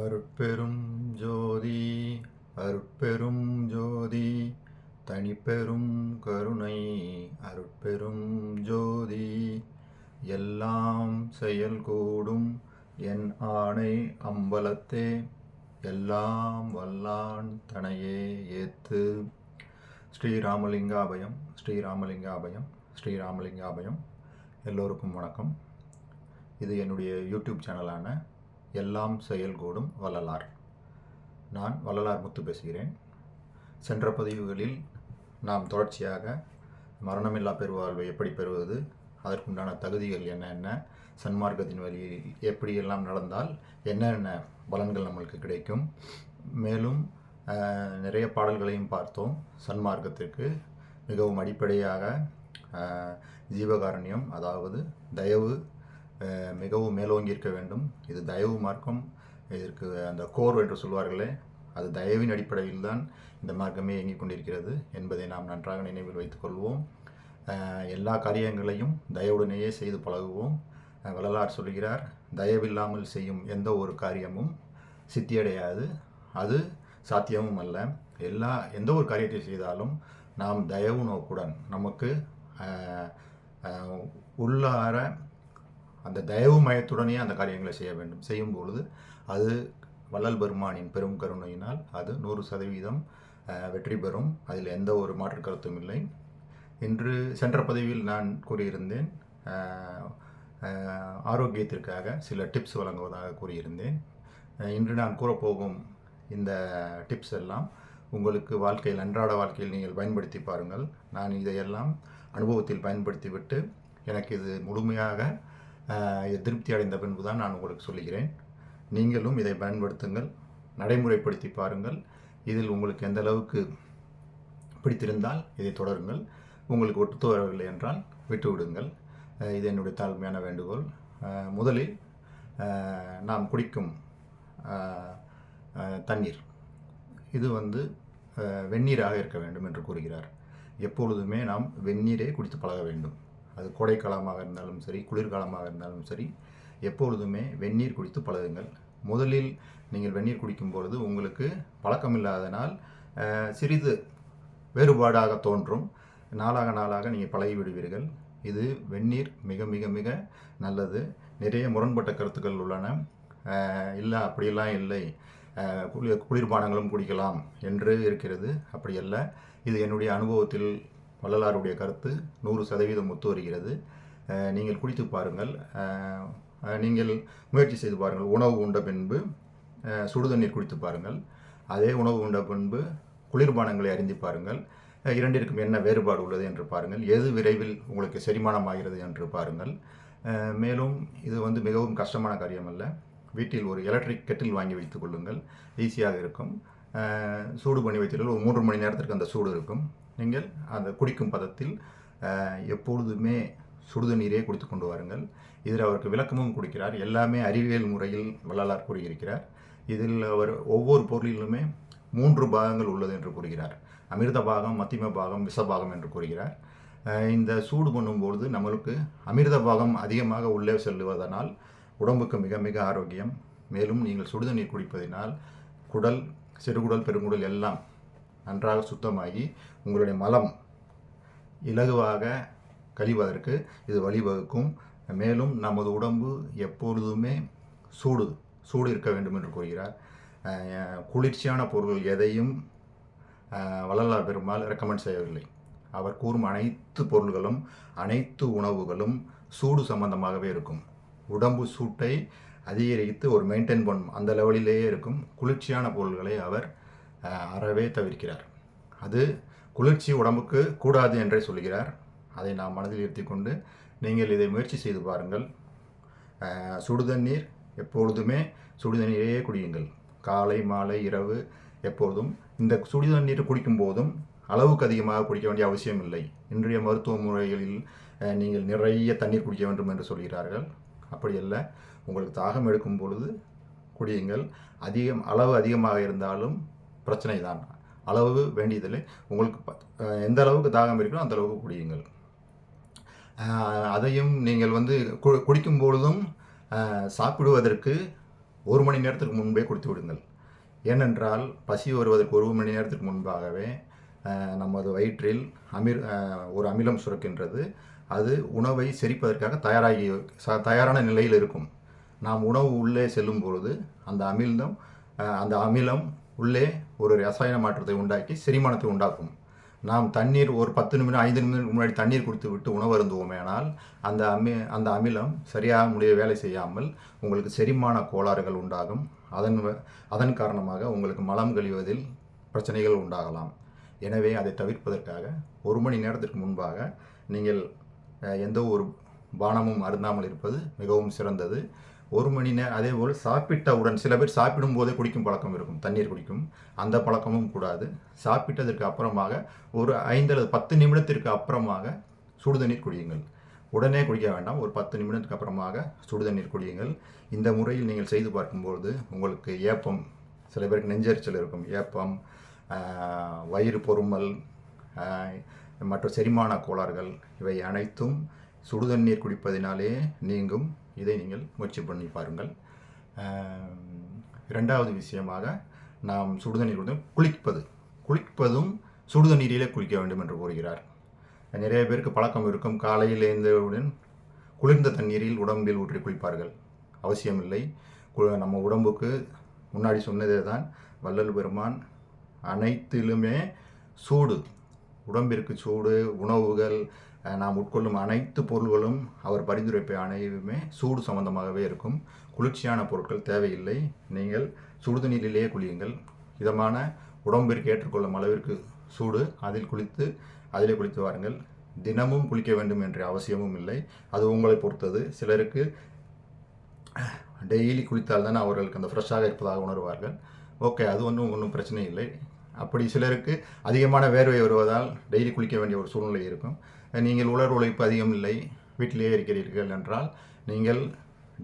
அருட்பெரும் ஜோதி அருட்பெரும் ஜோதி தனிப்பெரும் கருணை அருட்பெரும் ஜோதி. எல்லாம் செயல் கூடும் என் ஆணை அம்பலத்தே எல்லாம் வல்லான் தனையே ஏத்து. ஸ்ரீராமலிங்காபயம் ஸ்ரீராமலிங்காபயம் ஸ்ரீராமலிங்காபயம். எல்லோருக்கும் வணக்கம். இது என்னுடைய யூடியூப் சேனலான எல்லாம் செயல்கூடும் வள்ளலார். நான் வள்ளலார் முத்து பேசுகிறேன். சென்ற பதிவுகளில் நாம் தொடர்ச்சியாக மரணமில்லா பெருவாழ்வை எப்படி பெறுவது அதற்குண்டான தகுதிகள் என்னென்ன சன்மார்க்கத்தின் வழியில் எப்படியெல்லாம் நடந்தால் என்னென்ன பலன்கள் நம்மளுக்கு கிடைக்கும் மேலும் நிறைய பாடல்களையும் பார்த்தோம். சன்மார்க்கத்திற்கு மிகவும் அடிப்படையாக ஜீவகாரண்யம் அதாவது தயவு மிகவும் மேலோங்கி இருக்க வேண்டும். இது தயவு மார்க்கம். இதற்கு அந்த கோர் என்று சொல்வார்களே அது தயவின் அடிப்படையில் தான் இந்த மார்க்கமே இயங்கிக் கொண்டிருக்கிறது என்பதை நாம் நன்றாக நினைவில் வைத்துக்கொள்வோம் எல்லா காரியங்களையும் தயவுடனேயே செய்து பழகுவோம். வள்ளலார் சொல்கிறார் தயவில்லாமல் செய்யும் எந்த ஒரு காரியமும் சித்தியடையாது. அது சாத்தியமும் அல்ல. எல்லா எந்த ஒரு காரியத்தை செய்தாலும் நாம் தயவு நோக்குடன் நமக்கு உள்ளார அந்த தயவு மயத்துடனே அந்த காரியங்களை செய்ய வேண்டும். செய்யும் பொழுது அது வள்ளல் பெருமானின் பெரும் கருணையினால் அது நூறு சதவீதம் வெற்றி பெறும். அதில் எந்த ஒரு மாற்று கருத்தும் இல்லை. இன்று சென்ற பதிவில் நான் கூறியிருந்தேன் ஆரோக்கியத்திற்காக சில டிப்ஸ் வழங்குவதாக கூறியிருந்தேன். இன்று நான் கூறப்போகும் இந்த டிப்ஸ் எல்லாம் உங்களுக்கு வாழ்க்கையில் அன்றாட வாழ்க்கையில் நீங்கள் பயன்படுத்தி பாருங்கள். நான் இதையெல்லாம் அனுபவத்தில் பயன்படுத்திவிட்டு எனக்கு இது முழுமையாக திருப்தி அடைந்த பின்பு தான் நான் உங்களுக்கு சொல்லுகிறேன். நீங்களும் இதை பயன்படுத்துங்கள். நடைமுறைப்படுத்தி பாருங்கள். இதில் உங்களுக்கு எந்த அளவுக்கு பிடித்திருந்தால் இதை தொடருங்கள். உங்களுக்கு ஒட்டு வரவில்லை என்றால் விட்டுவிடுங்கள். இது என்னுடைய தாழ்மையான வேண்டுகோள். முதலில் நாம் குடிக்கும் தண்ணீர். இது வந்து வெந்நீராக இருக்க வேண்டும் என்று கூறுகிறார். எப்பொழுதுமே நாம் வெந்நீரே குடித்து பழக வேண்டும். அது கோடைக்காலமாக இருந்தாலும் சரி குளிர்காலமாக இருந்தாலும் சரி எப்பொழுதுமே வெந்நீர் குடித்து பழகுங்கள். முதலில் நீங்கள் வெந்நீர் குடிக்கும் பொழுது உங்களுக்கு பழக்கமில்லாதனால் இல்லாதனால் சிறிது வேறுபாடாக தோன்றும். நாளாக நாளாக நீங்கள் பழகி விடுவீர்கள் இது வெந்நீர் மிக மிக மிக நல்லது. நிறைய முரண்பட்ட கருத்துக்கள் உள்ளன. இல்லை அப்படியெல்லாம் இல்லை. குளிர் குளிர்பானங்களும் குடிக்கலாம் என்று இருக்கிறது. அப்படி அல்ல இது என்னுடைய அனுபவத்தில் வள்ளலாருடைய கருத்து நூறு சதவீதம் ஒத்து வருகிறது. நீங்கள் குடித்து பாருங்கள். நீங்கள் முயற்சி செய்து பாருங்கள். உணவு உண்ட பின்பு சுடுதண்ணீர் குடித்து பாருங்கள். அதே உணவு உண்ட பின்பு குளிர்பானங்களை அறிந்து பாருங்கள். இரண்டிற்கும் என்ன வேறுபாடு உள்ளது என்று பாருங்கள். எது விரைவில் உங்களுக்கு செரிமானமாகிறது என்று பாருங்கள். மேலும் இது வந்து மிகவும் கஷ்டமான காரியம் அல்ல வீட்டில் ஒரு எலக்ட்ரிக் கெட்டில் வாங்கி வைத்துக் கொள்ளுங்கள். ஈஸியாக இருக்கும். சூடு பண்ணி வைத்தீர்கள் ஒரு மூன்று மணி நேரத்திற்கு அந்த சூடு இருக்கும். நீங்கள் அந்த குடிக்கும் பதத்தில் எப்பொழுதுமே சுடுதண்ணீரே குடித்து கொண்டு வாருங்கள். இதில் அவருக்கு விளக்கமும் கொடுக்கிறார். எல்லாமே அறிவியல் முறையில் வள்ளலார் கூறியிருக்கிறார். இதில் அவர் ஒவ்வொரு பொருளிலுமே மூன்று பாகங்கள் உள்ளது என்று கூறுகிறார். அமிர்த பாகம் மத்திம பாகம் விஷபாகம் என்று கூறுகிறார். இந்த சூடு பண்ணும்பொழுது நம்மளுக்கு அமிர்த பாகம் அதிகமாக உள்ளே செல்லுவதனால் உடம்புக்கு மிக மிக ஆரோக்கியம். மேலும் நீங்கள் சுடுதண்ணீர் குடிப்பதினால் குடல் சிறுகுடல் பெருங்குடல் எல்லாம் நன்றாக சுத்தமாகி உங்களுடைய மலம் இலகுவாக கழிவதற்கு இது வழிவகுக்கும். மேலும் நமது உடம்பு எப்பொழுதுமே சூடு சூடு இருக்க வேண்டும் என்று கூறுகிறார். குளிர்ச்சியான பொருள் எதையும் வள்ளலார் பெருமாள் ரெக்கமெண்ட் செய்யவில்லை. அவர் கூறும் அனைத்து பொருள்களும் அனைத்து உணவுகளும் சூடு சம்பந்தமாகவே இருக்கும். உடம்பு சூட்டை அதிகரித்து ஒரு மெயின்டைன் பண்ணும் அந்த லெவலிலேயே இருக்கும். குளிர்ச்சியான பொருள்களை அவர் அறவே தவிர்க்கிறார். அது குளிர்ச்சி உடம்புக்கு கூடாது என்றே சொல்கிறார். அதை நாம் மனதில் இருத்தி கொண்டு நீங்கள் இதை முயற்சி செய்து பாருங்கள். சுடுதண்ணீர் எப்பொழுதுமே சுடுதண்ணீரையே குடியுங்கள். காலை மாலை இரவு எப்பொழுதும் இந்த சுடுதண்ணீர் குடிக்கும் போதும் அளவுக்கு அதிகமாக குடிக்க வேண்டிய அவசியம் இல்லை. இன்றைய மருத்துவ முறைகளில் நீங்கள் நிறைய தண்ணீர் குடிக்க வேண்டும் என்று சொல்கிறார்கள். அப்படியல்ல உங்களுக்கு தாகம் எடுக்கும் பொழுது குடியுங்கள். அதிகம் அளவு அதிகமாக இருந்தாலும் பிரச்சனை தான் அளவு வேண்டியதில்லை. உங்களுக்கு ப- எந்த அளவுக்கு தாகம் இருக்கணும் அந்த அளவுக்கு குடியுங்கள். அதையும் நீங்கள் வந்து கு குடிக்கும் பொழுதும் சாப்பிடுவதற்கு ஒரு மணி நேரத்துக்கு முன்பே குடித்து விடுங்கள். ஏனென்றால் பசி வருவதற்கு ஒரு மணி நேரத்துக்கு முன்பாகவே நமது வயிற்றில் அமிர் ஒரு அமிலம் சுரக்கின்றது. அது உணவை செரிப்பதற்காக தயாராகி ச தயாரான நிலையில் இருக்கும். நாம் உணவு உள்ளே செல்லும் பொழுது அந்த அமிலம் அந்த அமிலம் உள்ளே ஒரு ரசாயன மாற்றத்தை உண்டாக்கி செரிமானத்தை உண்டாக்கும். நாம் தண்ணீர் ஒரு பத்து நிமிடம் ஐந்து நிமிடம் முன்னாடி தண்ணீர் கொடுத்து விட்டு உணவு அருந்துவோமேனால் அந்த அமி அந்த அமிலம் சரியாக முடிய வேலை செய்யாமல் உங்களுக்கு செரிமான கோளாறுகள் உண்டாகும். அதன் அதன் காரணமாக உங்களுக்கு மலம் கழிவதில் பிரச்சனைகள் உண்டாகலாம். எனவே அதை தவிர்ப்பதற்காக ஒரு மணி நேரத்திற்கு முன்பாக நீங்கள் எந்த ஒரு பானமும் அருந்தாமல் இருப்பது மிகவும் சிறந்தது. ஒரு மணி நேரம் அதே போல் சாப்பிட்டவுடன் சில பேர் சாப்பிடும் போதே குடிக்கும் பழக்கம் இருக்கும். தண்ணீர் குடிக்கும். அந்த பழக்கமும் கூடாது. சாப்பிட்டதற்கு அப்புறமாக ஒரு ஐந்து அல்லது பத்து நிமிடத்திற்கு அப்புறமாக சுடுதண்ணீர் குடியுங்கள். உடனே குடிக்க வேண்டாம். ஒரு பத்து நிமிடத்துக்கு அப்புறமாக சுடுதண்ணீர் குடியுங்கள். இந்த முறையில் நீங்கள் செய்து பார்க்கும்போது உங்களுக்கு ஏப்பம் சில பேருக்கு நெஞ்செரிச்சல் இருக்கும். ஏப்பம் வயிறு பொறுமல் மற்றும் மற்ற செரிமான கோளாறுகள் இவை அனைத்தும் சுடுதண்ணீர் குடிப்பதினாலே நீங்கும். இதை நீங்கள் முயற்சி பண்ணி பாருங்கள். இரண்டாவது விஷயமாக நாம் சுடுதண்ணீர் கொடுத்து குளிப்பது. குளிப்பதும் சுடுதண்ணீரிலே குளிக்க வேண்டும் என்று கூறுகிறார். நிறைய பேருக்கு பழக்கம் இருக்கும். காலையில் எழுந்தவுடன் குளிர்ந்த தண்ணீரில் உடம்பில் ஊற்றி குளிப்பார்கள். அவசியமில்லை. கு- நம்ம உடம்புக்கு முன்னாடி சொன்னதே தான். வள்ளல் பெருமான் அனைத்திலுமே சூடு. உடம்பிற்கு சூடு உணவுகள் நாம் உட்கொள்ளும் அனைத்து பொருள்களும் அவர் பரிந்துரைப்பை அனைவுமே சூடு சம்பந்தமாகவே இருக்கும். குளிர்ச்சியான பொருட்கள் தேவையில்லை. நீங்கள் சுடுதண்ணீரிலேயே குளியுங்கள். இதமான உடம்பிற்கு ஏற்றுக்கொள்ளும் அளவிற்கு சூடு அதில் குளித்து அதிலே குளித்து வாருங்கள். தினமும் குளிக்க வேண்டும் என்ற அவசியமும் இல்லை. அது உங்களை பொறுத்தது. சிலருக்கு டெய்லி குளித்தால் தான் அவர்களுக்கு அந்த ஃப்ரெஷ்ஷாக இருப்பதாக உணர்வார்கள். ஓகே அது ஒன்றும் ஒன்றும் பிரச்சனை இல்லை. அப்படி சிலருக்கு அதிகமான வேர்வை வருவதால் டெய்லி குளிக்க வேண்டிய ஒரு சூழ்நிலை இருக்கும். நீங்கள் உலர் உழைப்பு அதிகம் இல்லை வீட்டிலேயே இருக்கிறீர்கள் என்றால் நீங்கள்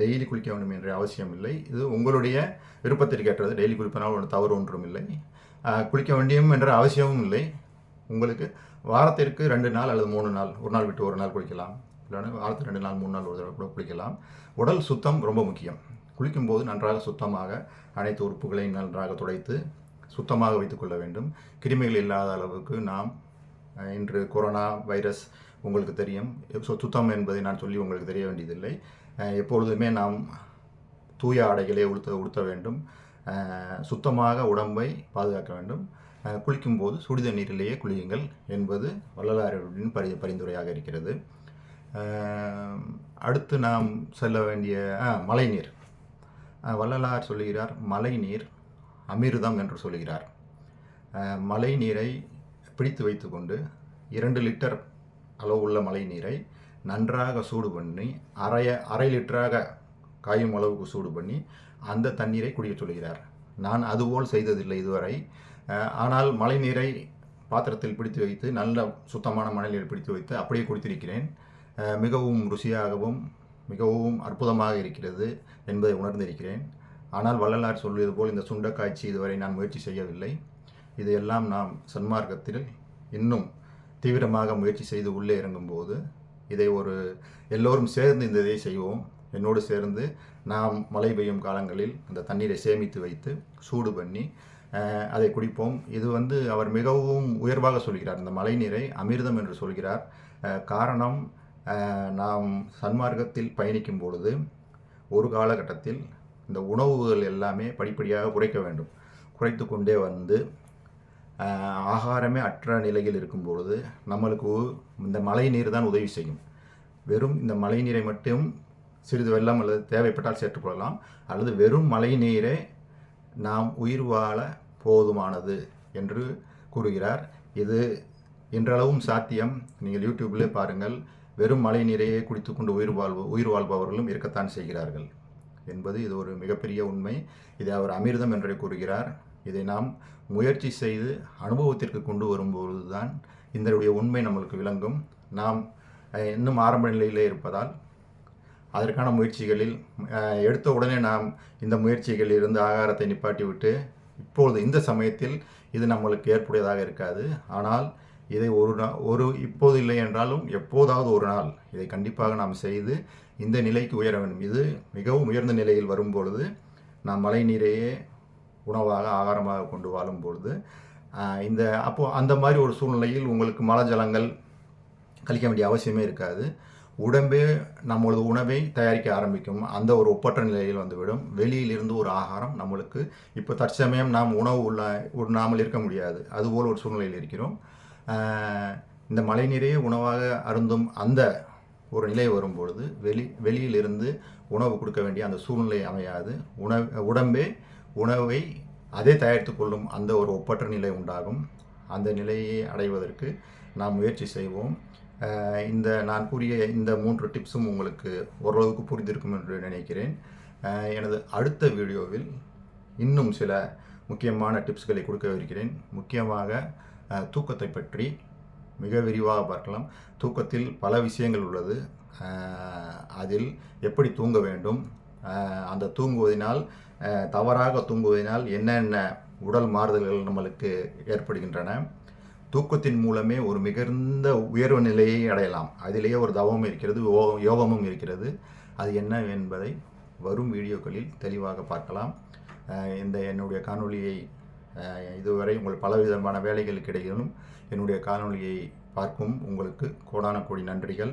டெய்லி குளிக்க வேண்டும் என்ற அவசியம் இல்லை. இது உங்களுடைய விருப்பத்திற்கு ஏற்றது டெய்லி குளிப்பனால் ஒரு தவறு ஒன்றும் இல்லை. குளிக்க வேண்டியும் என்ற அவசியமும் இல்லை. உங்களுக்கு வாரத்திற்கு ரெண்டு நாள் அல்லது மூணு நாள் ஒரு நாள் விட்டு ஒரு நாள் குளிக்கலாம். இல்லைன்னா வாரத்துக்கு ரெண்டு நாள் மூணு நாள் ஒரு தடவை கூட குளிக்கலாம். உடல் சுத்தம் ரொம்ப முக்கியம். குளிக்கும்போது நன்றாக சுத்தமாக அனைத்து உறுப்புகளையும் நன்றாக துடைத்து சுத்தமாக வைத்துக்கொள்ள வேண்டும். கிருமிகள் இல்லாத அளவுக்கு நாம் இன்று கொரோனா வைரஸ் உங்களுக்கு தெரியும். சு- சுத்தம் என்பதை நான் சொல்லி உங்களுக்கு தெரிய வேண்டியதில்லை. எப்பொழுதுமே நாம் தூய ஆடைகளே உடுத்த உடுத்த வேண்டும். சுத்தமாக உடம்பை பாதுகாக்க வேண்டும். குளிக்கும்போது சுடித நீரிலேயே குளியுங்கள் என்பது வள்ளலாரின் பரி பரிந்துரையாக இருக்கிறது. அடுத்து நாம் செல்ல வேண்டிய ஆ, மழைநீர். வள்ளலார் சொல்லுகிறார் மழைநீர் அமிர்தம் என்று சொல்லுகிறார். மழை நீரை பிடித்து வைத்துக்கொண்டு இரண்டு லிட்டர் அளவுள்ள மழை நீரை நன்றாக சூடு பண்ணி அரைய அரை லிட்டராக காயும் அளவுக்கு சூடு பண்ணி அந்த தண்ணீரை குடிக்கச் சொல்கிறார். நான் அதுபோல் செய்ததில்லை இதுவரை. ஆனால் மழை நீரை பாத்திரத்தில் பிடித்து வைத்து நல்ல சுத்தமான மணலில் பிடித்து வைத்து அப்படியே குடித்திருக்கிறேன். மிகவும் ருசியாகவும் மிகவும் அற்புதமாக இருக்கிறது என்பதை உணர்ந்திருக்கிறேன். ஆனால் வள்ளலார் சொல்வது போல் இந்த சுண்டக்காய்ச்சி இதுவரை நான் முயற்சி செய்யவில்லை. இதையெல்லாம் நாம் சன்மார்க்கத்தில் இன்னும் தீவிரமாக முயற்சி செய்து உள்ளே இறங்கும்போது இதை ஒரு எல்லோரும் சேர்ந்து இந்த இதை செய்வோம். என்னோடு சேர்ந்து நாம் மழை பெய்யும் காலங்களில் அந்த தண்ணீரை சேமித்து வைத்து சூடு பண்ணி அதை குடிப்போம். இது வந்து அவர் மிகவும் உயர்வாக சொல்கிறார். இந்த மழை நீரை அமிர்தம் என்று சொல்கிறார். காரணம் நாம் சன்மார்க்கத்தில் பயணிக்கும் பொழுது ஒரு காலகட்டத்தில் இந்த உணவுகள் எல்லாமே படிப்படியாக குறைக்க வேண்டும். குறைத்து கொண்டே வந்து ஆகாரமே அற்ற நிலையில் இருக்கும் பொழுது நம்மளுக்கு இந்த மழை நீர் தான் உதவி செய்யும். வெறும் இந்த மழை நீரை மட்டும் சிறிது வெள்ளம் அல்லது தேவைப்பட்டால் சேர்த்துக்கொள்ளலாம் அல்லது வெறும் மழை நீரே நாம் உயிர் வாழ போதுமானது என்று கூறுகிறார். இது இன்றளவும் சாத்தியம். நீங்கள் யூடியூப்பிலே பாருங்கள். வெறும் மழை நீரையே குடித்து கொண்டு உயிர் வாழ்வு உயிர் வாழ்பவர்களும் இருக்கத்தான் செய்கிறார்கள். என்பது இது ஒரு மிகப்பெரிய உண்மை. இதை அவர் அமிர்தம் என்றே கூறுகிறார். இதை நாம் முயற்சி செய்து அனுபவத்திற்கு கொண்டு வரும்பொழுது தான் இதனுடைய உண்மை நம்மளுக்கு விளங்கும். நாம் இன்னும் ஆரம்ப நிலையிலே இருப்பதால் அதற்கான முயற்சிகளில் எடுத்த உடனே நாம் இந்த முயற்சிகளில் இருந்து ஆகாரத்தை நிப்பாட்டிவிட்டு இப்பொழுது இந்த சமயத்தில் இது நம்மளுக்கு ஏற்புடையதாக இருக்காது. ஆனால் இதை ஒரு நா ஒரு இப்போது இல்லை என்றாலும் எப்போதாவது ஒரு நாள் இதை கண்டிப்பாக நாம் செய்து இந்த நிலைக்கு உயர வேண்டும். இது மிகவும் உயர்ந்த நிலையில் வரும்பொழுது நாம் மழை நீரையே உணவாக ஆகாரமாக கொண்டு வாழும்பொழுது இந்த அப்போது அந்த மாதிரி ஒரு சூழ்நிலையில் உங்களுக்கு மலஜலங்கள் ஜலங்கள் கழிக்க வேண்டிய அவசியமே இருக்காது. உடம்பே நம்மளது உணவை தயாரிக்க ஆரம்பிக்கும். அந்த ஒரு ஒப்பற்ற நிலையில் வந்துவிடும். வெளியிலிருந்து ஒரு ஆகாரம் நம்மளுக்கு இப்போ தற்சமயம் நாம் உணவு உள்ள ஒரு நாமல் இருக்க முடியாது. அதுபோல் ஒரு சூழ்நிலையில் இருக்கிறோம். இந்த மழைநீரையே உணவாக அருந்தும் அந்த ஒரு நிலை வரும்பொழுது வெளி வெளியிலிருந்து உணவு கொடுக்க வேண்டிய அந்த சூழ்நிலை அமையாது. உணவு உடம்பே உணவை அதே தயாரித்து கொள்ளும் அந்த ஒரு ஒப்பற்ற நிலை உண்டாகும். அந்த நிலையை அடைவதற்கு நாம் முயற்சி செய்வோம். இந்த நான் கூறிய இந்த மூன்று டிப்ஸும் உங்களுக்கு ஓரளவுக்கு புரிந்திருக்கும் என்று நினைக்கிறேன். எனது அடுத்த வீடியோவில் இன்னும் சில முக்கியமான டிப்ஸ்களை கொடுக்கவிருக்கிறேன் முக்கியமாக தூக்கத்தை பற்றி மிக விரிவாக பார்க்கலாம். தூக்கத்தில் பல விஷயங்கள் உள்ளது. அதில் எப்படி தூங்க வேண்டும்? அந்த தூங்குவதனால் தவறாக தூங்குவதனால் என்னென்ன உடல் மாறுதல்கள் நம்மளுக்கு ஏற்படுகின்றன? தூக்கத்தின் மூலமே ஒரு மிகுந்த உயர்வு நிலையை அடையலாம். அதிலேயே ஒரு தவமும் இருக்கிறது யோகமும் இருக்கிறது. அது என்ன என்பதை வரும் வீடியோக்களில் தெளிவாக பார்க்கலாம். இந்த என்னுடைய காணொளியை இதுவரை உங்கள் பலவிதமான வேலைகளுக்கு இடையிலும் என்னுடைய காணொளியை பார்க்கும் உங்களுக்கு கோடான கோடி நன்றிகள்.